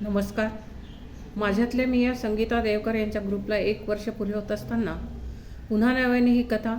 नमस्कार. माझ्यातल्या मी या संगीता देवकर यांच्या ग्रुपला एक वर्ष पूर्वी होत असताना पुन्हा नव्याने ही कथा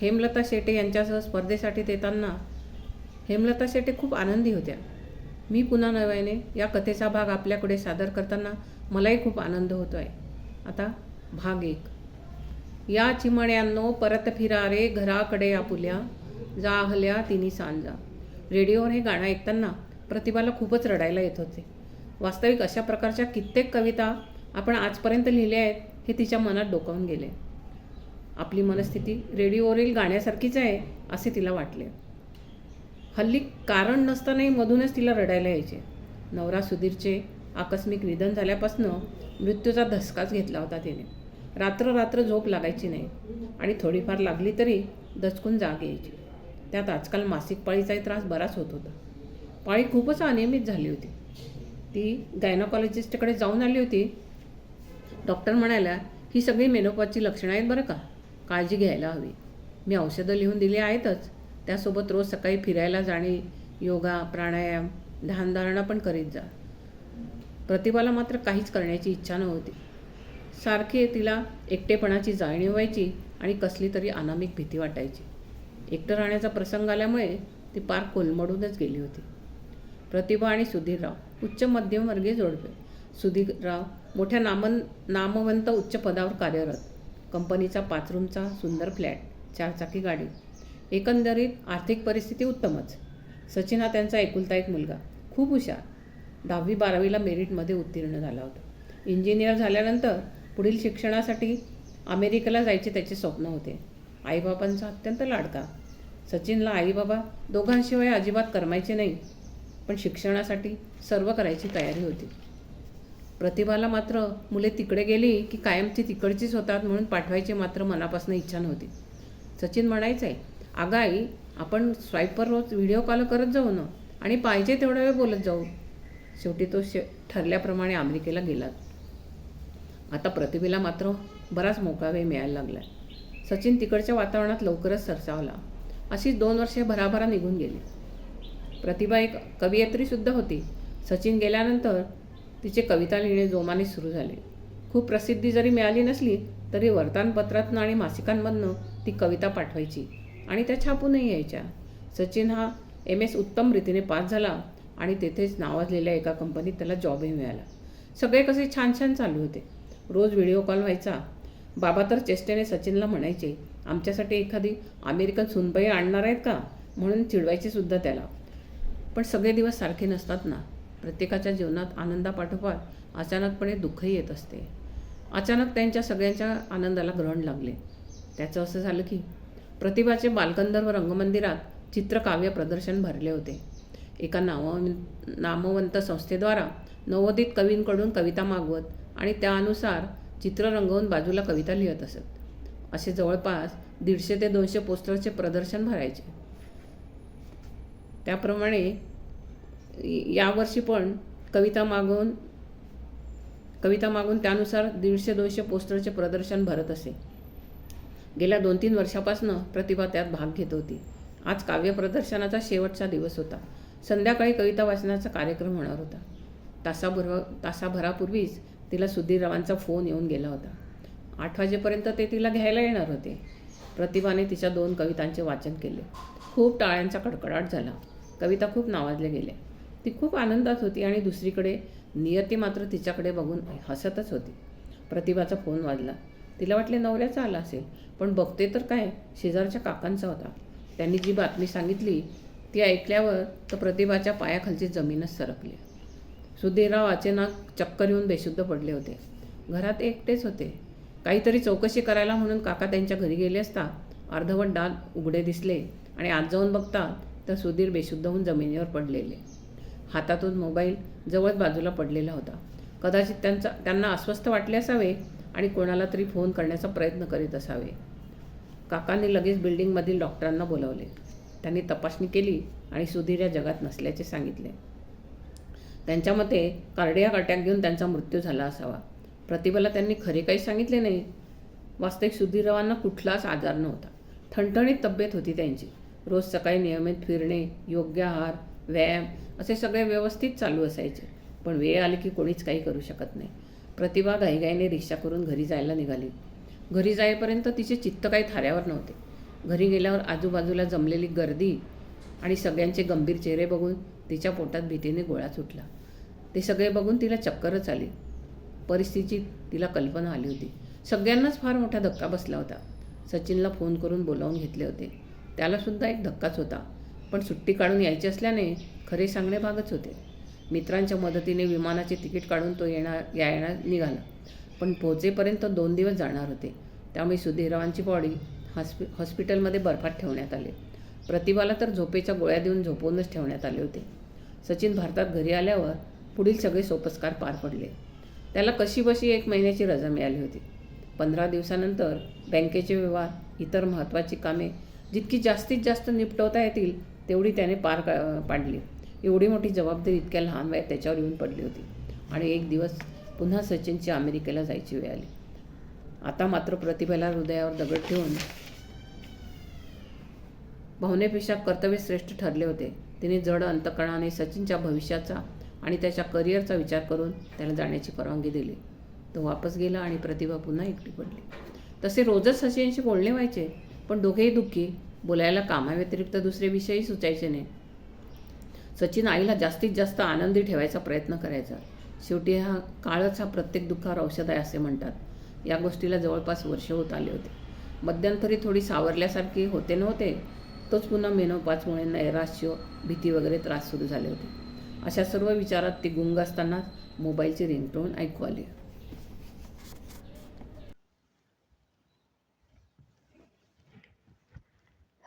हेमलता शेटे यांच्यासह स्पर्धेसाठी देताना हेमलता शेटे खूप आनंदी होत्या. मी पुन्हा नव्याने या कथेचा भाग आपल्याकडे सादर करताना मलाही खूप आनंद होतो आहे आता भाग एक. या चिमण्यांनो परत फिरा रे घराकडे आपुल्या जाहल्या तिन्ही सांजा. रेडिओवर हे गाणं ऐकताना प्रतिभाला खूपच रडायला येत होते. वास्तविक अशा प्रकारच्या कित्येक कविता आपण आजपर्यंत लिहिल्या आहेत हे तिच्या मनात डोकावून गेले. आपली मनस्थिती रेडिओवरील गाण्यासारखीच आहे असे तिला वाटले. हल्ली कारण नसतानाही मधूनच तिला रडायला यायचे. नवरा सुधीरचे आकस्मिक निधन झाल्यापासनं मृत्यूचा धसकाच घेतला होता तिने. रात्र रात्र झोप लागायची नाही आणि थोडीफार लागली तरी दचकून जाग यायची. त्यात आजकाल मासिक पाळीचाही त्रास बराच होत होता. पाळी खूपच अनियमित झाली होती. ती गायनॉकॉलॉजिस्टकडे जाऊन आली होती. डॉक्टर म्हणाल्या ही सगळी मेनोपॉजची लक्षणं आहेत बरं का? काळजी घ्यायला हवी. मी औषधं लिहून दिली आहेतच. त्यासोबत रोज सकाळी फिरायला जाणे योगा प्राणायाम ध्यानधारणा पण करीत जा. प्रतिभाला मात्र काहीच करण्याची इच्छा नव्हती. सारखी तिला एकटेपणाची जाणीव व्हायची आणि कसली तरी अनामिक भीती वाटायची. एकटं राहण्याचा प्रसंग आल्यामुळे ती पार कोलमडूनच गेली होती. प्रतिभा आणि सुधीरराव उच्च मध्यमवर्गीय जोडपे. सुधीरराव मोठ्या नामन नामवंत उच्च पदावर कार्यरत. कंपनीचा पाच रूमचा सुंदर फ्लॅट चारचाकी गाडी एकंदरीत आर्थिक परिस्थिती उत्तमच. सचिन हा त्यांचा एकुलता एक मुलगा. खूप हुशार. दहावी बारावीला मेरिटमध्ये उत्तीर्ण झाला होता. इंजिनियर झाल्यानंतर पुढील शिक्षणासाठी अमेरिकेला जायचे त्याचे स्वप्न होते. आईबाबांचा अत्यंत लाडका. सचिनला आईबाबा दोघांशिवाय अजिबात करमायचे नाही. पण शिक्षणासाठी सर्व करायची तयारी होती. प्रतिभाला मात्र मुले तिकडे गेली की कायमची तिकडचीच होतात म्हणून पाठवायची मात्र मनापासून इच्छा नव्हती. सचिन म्हणायचं आहे अगं आई आपण स्वाईपवर रोज व्हिडिओ कॉल करत जाऊ ना आणि पाहिजे तेवढा वेळ बोलत जाऊ. शेवटी तो शे ठरल्याप्रमाणे अमेरिकेला गेला. आता प्रतिभेला मात्र बराच मोकळा वेळ मिळायला लागला सचिन तिकडच्या वातावरणात लवकरच सरसावला. अशीच दोन वर्षे भराभरा निघून गेली. प्रतिभा एक कवयित्रीसुद्धा होती. सचिन गेल्यानंतर तिचे कविता लिहिणे जोमाने सुरू झाले. खूप प्रसिद्धी जरी मिळाली नसली तरी वर्तमानपत्रातनं आणि मासिकांमधनं ती कविता पाठवायची आणि त्या छापूनही यायच्या. सचिन हा एम एस उत्तम रीतीने पास झाला आणि तेथेच नावाजलेल्या एका कंपनीत त्याला जॉबही मिळाला. सगळे कसे छान छान चालू होते. रोज व्हिडिओ कॉल व्हायचा. बाबा तर चेष्टेने सचिनला म्हणायचे आमच्यासाठी एखादी अमेरिकन सुनबाई आणणार आहेत का? म्हणून चिडवायचे सुद्धा त्याला. पण सगळे दिवस सारखे नसतात ना. प्रत्येकाच्या जीवनात आनंदापाठोपाठ अचानकपणे दुःखही येत असते. अचानक त्यांच्या सगळ्यांच्या आनंदाला ग्रहण लागले. त्याचं असं झालं की प्रतिभाचे बालगंधर्व रंगमंदिरात चित्रकाव्य प्रदर्शन भरले होते. एका नाव नामवंत संस्थेद्वारा नवोदित कवींकडून कविता मागवत आणि त्यानुसार चित्र रंगवून बाजूला कविता लिहित असत. असे जवळपास दीडशे ते दोनशे पोस्टरचे प्रदर्शन भरायचे. त्याप्रमाणे यावर्षी पण कविता मागून कविता मागून त्यानुसार दीडशे दोनशे पोस्टरचे प्रदर्शन भरत असे. गेल्या दोन तीन वर्षापासून प्रतिभा त्यात भाग घेत होती. आज काव्य प्रदर्शनाचा शेवटचा दिवस होता. संध्याकाळी कविता वाचनाचा कार्यक्रम होणार होता. तासाभर तासाभरापूर्वीच तिला सुधीररावांचा फोन येऊन गेला होता. आठ वाजेपर्यंत ते तिला घ्यायला येणार होते. प्रतिभाने तिच्या दोन कवितांचे वाचन केले. खूप टाळ्यांचा कडकडाट झाला. कविता खूप नावाजल्या गेल्या ती खूप आनंदात होती आणि दुसरीकडे नियती मात्र तिच्याकडे बघून हसतच होती. प्रतिभाचा फोन वाजला. तिला वाटले नवऱ्याचा आला असेल पण बघते तर काय शेजारच्या काकांचा होता. त्यांनी जी बातमी सांगितली ती ऐकल्यावर तर प्रतिभाच्या पायाखालची जमीनच सरकली. सुधीरराव अचानक चक्कर येऊन बेशुद्ध पडले होते. घरात एकटेच होते. काहीतरी चौकशी करायला म्हणून काका त्यांच्या घरी गेले असता अर्धवट दात उघडे दिसले आणि आज जाऊन बघता तर सुधीर बेशुद्ध होऊन जमिनीवर पडलेले. हातातून मोबाईल जवळ बाजूला पडलेला होता. कदाचित त्यांचा त्यांना अस्वस्थ वाटले असावे आणि कोणाला तरी फोन करण्याचा प्रयत्न करीत असावे. काकांनी लगेच बिल्डिंगमधील डॉक्टरांना बोलावले. त्यांनी तपासणी केली आणि सुधीर या जगात नसल्याचे सांगितले. त्यांच्या मते कार्डियाक अटॅक घेऊन त्यांचा मृत्यू झाला असावा. प्रतिभाला त्यांनी खरे काही सांगितले नाही. वास्तविक सुधीररावांना कुठलाच आजार नव्हता. ठणठणीत तब्येत होती त्यांची. रोज सकाळी नियमित फिरणे योग्य आहार व्यायाम असे सगळे व्यवस्थित चालू असायचे. पण वेळ आली की कोणीच काही करू शकत नाही. प्रतिभा घाईघाईने रिक्षा करून घरी जायला निघाली. घरी जाईपर्यंत तिचे चित्त काही थाऱ्यावर नव्हते. घरी गेल्यावर आजूबाजूला जमलेली गर्दी आणि सगळ्यांचे गंभीर चेहरे बघून तिच्या पोटात भीतीने गोळा सुटला. ते सगळे बघून तिला चक्करच आली. परिस्थितीची तिला कल्पना आली होती. सगळ्यांनाच फार मोठा धक्का बसला होता. सचिनला फोन करून बोलावून घेतले होते. त्यालासुद्धा एक धक्काच होता. पण सुट्टी काढून यायची असल्याने खरे सांगणे भागच होते. मित्रांच्या मदतीने विमानाचे तिकीट काढून तो येणार यायला निघाला. पण पोहोचेपर्यंत दोन दिवस जाणार होते. त्यामुळे सुधीरावांची बॉडी हॉस्पि हॉस्पिटलमध्ये बर्फात ठेवण्यात आले. प्रतिभाला तर झोपेच्या गोळ्या देऊन झोपवूनच ठेवण्यात आले होते. सचिन भारतात घरी आल्यावर पुढील सगळे सोपस्कार पार पडले. त्याला कशीबशी एक महिन्याची रजा मिळाली होती. पंधरा दिवसानंतर बँकेचे व्यवहार इतर महत्त्वाची कामे जितकी जास्तीत जास्त निपटवता येतील तेवढी त्याने पार का पाडली. एवढी मोठी जबाबदारी इतक्या लहान वयात त्याच्यावर येऊन पडली होती. आणि एक दिवस पुन्हा सचिनची अमेरिकेला जायची वेळ आली. आता मात्र प्रतिभेला हृदयावर दगड ठेवून भावनेपेक्षा कर्तव्यश्रेष्ठ ठरले होते. तिने जड अंतकणाने सचिनच्या भविष्याचा आणि त्याच्या करिअरचा विचार करून त्याला जाण्याची परवानगी दिली. तो वापस गेला आणि प्रतिभा पुन्हा एकटी पडली. तसे रोजच सचिनशी बोलणे व्हायचे. पण दोघेही दुःखी. बोलायला कामाव्यतिरिक्त दुसरे विषयही सुचायचे नाही. सचिन आईला जास्तीत जास्त आनंदी ठेवायचा प्रयत्न करायचा. शेवटी हा काळच हा प्रत्येक दुःखावर औषध आहे असे म्हणतात. या गोष्टीला जवळपास वर्ष होत आले होते. मध्यंतरी थोडी सावरल्यासारखी होते नव्हते. तोच पुन्हा मेनोपाचमुळे नैराश्य भीती वगैरे त्रास सुरू झाले होते. अशा सर्व विचारात ती गुंग असतानाच मोबाईलची रिंगटोन ऐकू आली.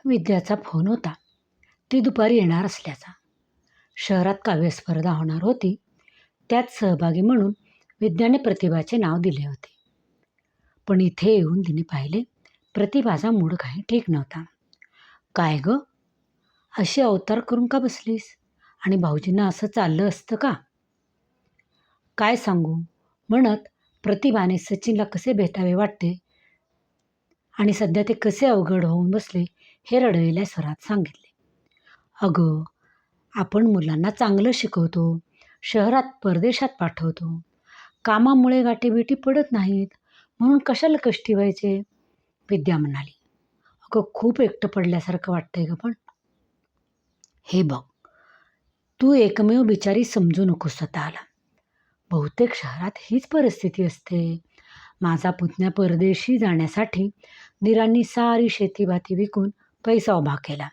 विद्याचा फोन होता. ती दुपारी येणार असल्याचा. शहरात काव्यस्पर्धा होणार होती. त्यात सहभागी म्हणून विद्याने प्रतिभाचे नाव दिले होते. पण इथे येऊन तिने पाहिले प्रतिभाचा मूड काही ठीक नव्हता. काय ग? अशी अवतार करून का बसलीस? आणि भाऊजींना असं चाललं असतं का? काय सांगू? म्हणत प्रतिभाने सचिनला कसे भेटावे वाटते? आणि सध्या ते कसे अवघड होऊन बसले? हे रडविल्या स्वरात सांगितले. अगं आपण मुलांना चांगलं शिकवतो शहरात परदेशात पाठवतो. कामामुळे गाठीबिटी पडत नाहीत म्हणून कशाला कष्टी व्हायचे? विद्या म्हणाली. अगं खूप एकटं पडल्यासारखं वाटतंय ग पण. हे बघ तू एकमेव बिचारी समजू नको स्वतःला. बहुतेक शहरात हीच परिस्थिती असते. माझा पुतण्या परदेशी जाण्यासाठी दिरांनी सारी शेतीभाती विकून पैसा उभा केला.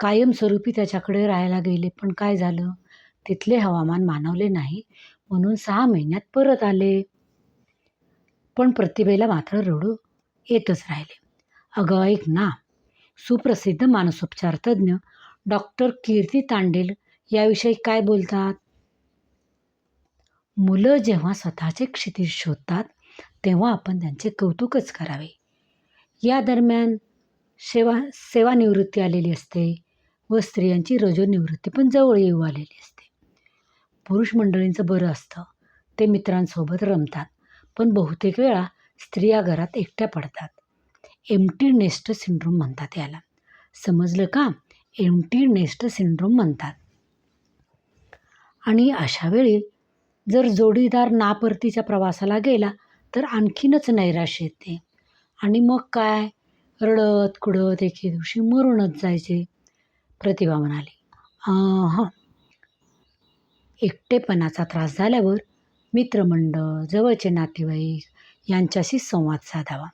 कायमस्वरूपी त्याच्याकडे राहायला गेले पण काय झालं? तिथले हवामान मानवले नाही म्हणून सहा महिन्यात परत आले. पण प्रतिभेला मात्र रडू येतच राहिले. अगं ऐक ना सुप्रसिद्ध मानसोपचार तज्ज्ञ डॉक्टर कीर्ती तांडेल याविषयी काय बोलतात? मुलं जेव्हा स्वतःचे क्षितिज शोधतात तेव्हा आपण त्यांचे कौतुकच करावे. या दरम्यान सेवा सेवानिवृत्ती आलेली असते व स्त्रियांची रजोनिवृत्ती पण जवळ येऊ आलेली असते. पुरुष मंडळींचं बरं असतं ते मित्रांसोबत रमतात पण बहुतेक वेळा स्त्रिया घरात एकट्या पडतात. एमटी नेस्ट सिंड्रोम म्हणतात याला. समजलं का? एमटी नेस्ट सिंड्रोम म्हणतात. आणि अशा वेळी जर जोडीदार नापरतीच्या प्रवासाला गेला तर आणखीनच नैराश्य येते. आणि मग काय? रडत कुडत एके दिवशी मरूनच जायचे. प्रतिभा म्हणाली हां एकटेपणाचा त्रास झाल्यावर मित्रमंडळ जवळचे नातेवाईक यांच्याशी संवाद साधावा.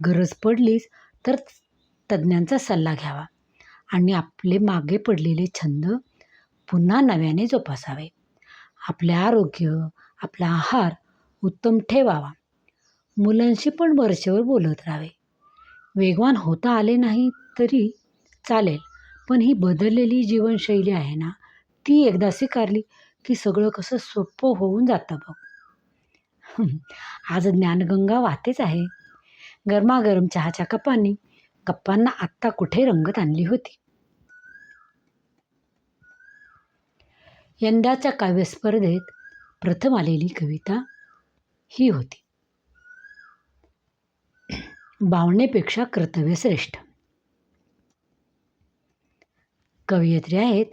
गरज पडलीच तर तज्ज्ञांचा सल्ला घ्यावा आणि आपले मागे पडलेले छंद पुन्हा नव्याने जोपासावे. आपले आरोग्य आपला आहार उत्तम ठेवावा. मुलांशी पण वरचेवर बोलत राहावे. वेगवान होता आले नाही तरी चालेल. पण ही बदललेली जीवनशैली आहे ना ती एकदा स्वीकारली की सगळं कसं सोपं होऊन जातं बघ. आज ज्ञानगंगा वाहतेच आहे. गरमागरम चहाच्या कपांनी गप्पांना आत्ता कुठे रंगत आणली होती? यंदाच्या काव्यस्पर्धेत प्रथम आलेली कविता ही होती. भावनेपेक्षा कर्तव्य श्रेष्ठ. कवयित्री आहेत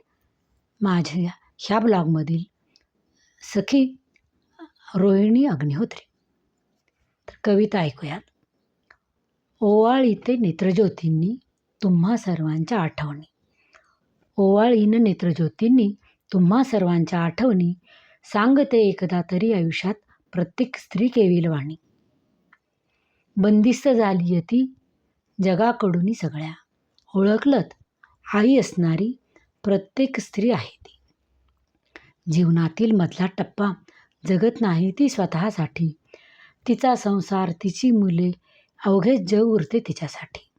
माझ्या ह्या ब्लॉगमधील सखी रोहिणी अग्निहोत्री. तर कविता ऐकूयात. ओवाळीते नेत्रज्योतींनी तुम्हा सर्वांच्या आठवणी. ओवाळीनं नेत्रज्योतींनी तुम्हा सर्वांच्या आठवणी. सांगते एकदा तरी आयुष्यात प्रत्येक स्त्री केविलवाणी. बंदिस्त झाली ती जगाकडून सगळ्या. ओळखलत आई असणारी प्रत्येक स्त्री आहे ती. जीवनातील मधला टप्पा जगत नाही ती स्वतःसाठी. तिचा संसार तिची मुले अवघेच जग उरते तिच्यासाठी.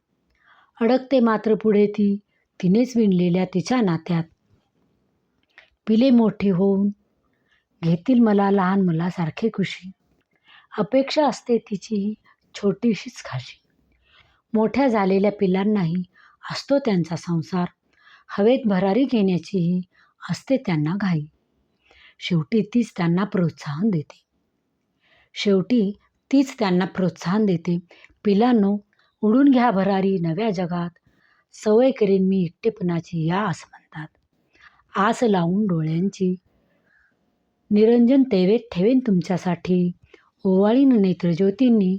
अडकते मात्र पुढे ती. तिनेच विणलेल्या तिच्या नात्यात. पिले मोठे होऊन घेतील मला लहान मुलासारखे खुशी. अपेक्षा असते तिचीही छोटीशीच खाशी. मोठ्या झालेल्या पिलांनाही असतो त्यांचा संसार. हवेत भरारी घेण्याचीही असते त्यांना घाई. शेवटी तीच त्यांना प्रोत्साहन देते. शेवटी तीच त्यांना प्रोत्साहन देते. पिलांनो उडून घ्या भरारी नव्या जगात. सवय करेन मी एकटेपणाची या असं म्हणतात. आस लावून डोळ्यांची. निरंजन तेवेत ठेवेन तुमच्यासाठी. ओवाळीनं नेत्रज्योतींनी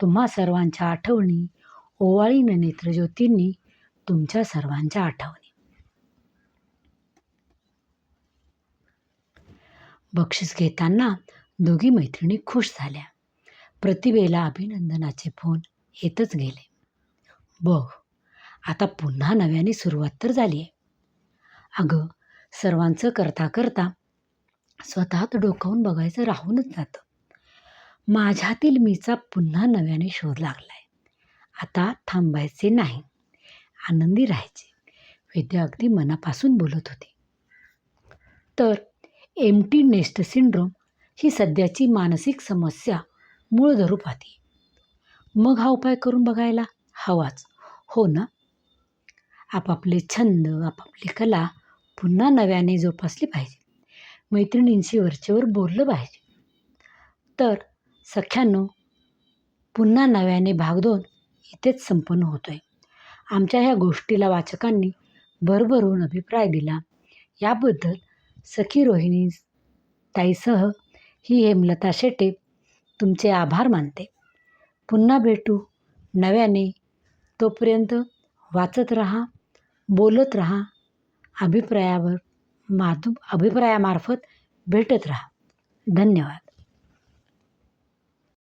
तुम्हा सर्वांच्या आठवणी ओवाळीनं नेत्रज्योतींनी तुमच्या सर्वांच्या आठवणी. बक्षीस घेताना दोघी मैत्रिणी खुश झाल्या. प्रतिभेला अभिनंदनाचे फोन येतच गेले. बघ आता पुन्हा नव्याने सुरुवात तर झाली आहे. अगं सर्वांचं करता करता स्वतःत डोकावून बघायचं राहूनच जातं. माझ्यातील मीचा पुन्हा नव्याने शोध लागला आहे आता थांबायचे नाही. आनंदी राहायचे. विद्या अगदी मनापासून बोलत होती. तर एम टी नेस्ट सिंड्रोम ही सध्याची मानसिक समस्या मूळ धरू पाहते. मग हा उपाय करून बघायला हवाच. हो ना? आपापले छंद आपापली कला पुन्हा नव्याने जोपासली पाहिजे. मैत्रिणींशी वरचेवर बोललं पाहिजे. तर सख्यांनो पुन्हा नव्याने भाग दोन इथेच संपन्न होतो आहे आमच्या ह्या गोष्टीला वाचकांनी भरभरून अभिप्राय दिला. याबद्दल सखी रोहिणी ताईसह ही हेमलता शेटे तुमचे आभार मानते. पुन्हा भेटू नव्याने. तोपर्यंत वाचत रहा बोलत रहा अभिप्रायावर माधू अभिप्रायामार्फत भेटत रहा. धन्यवाद.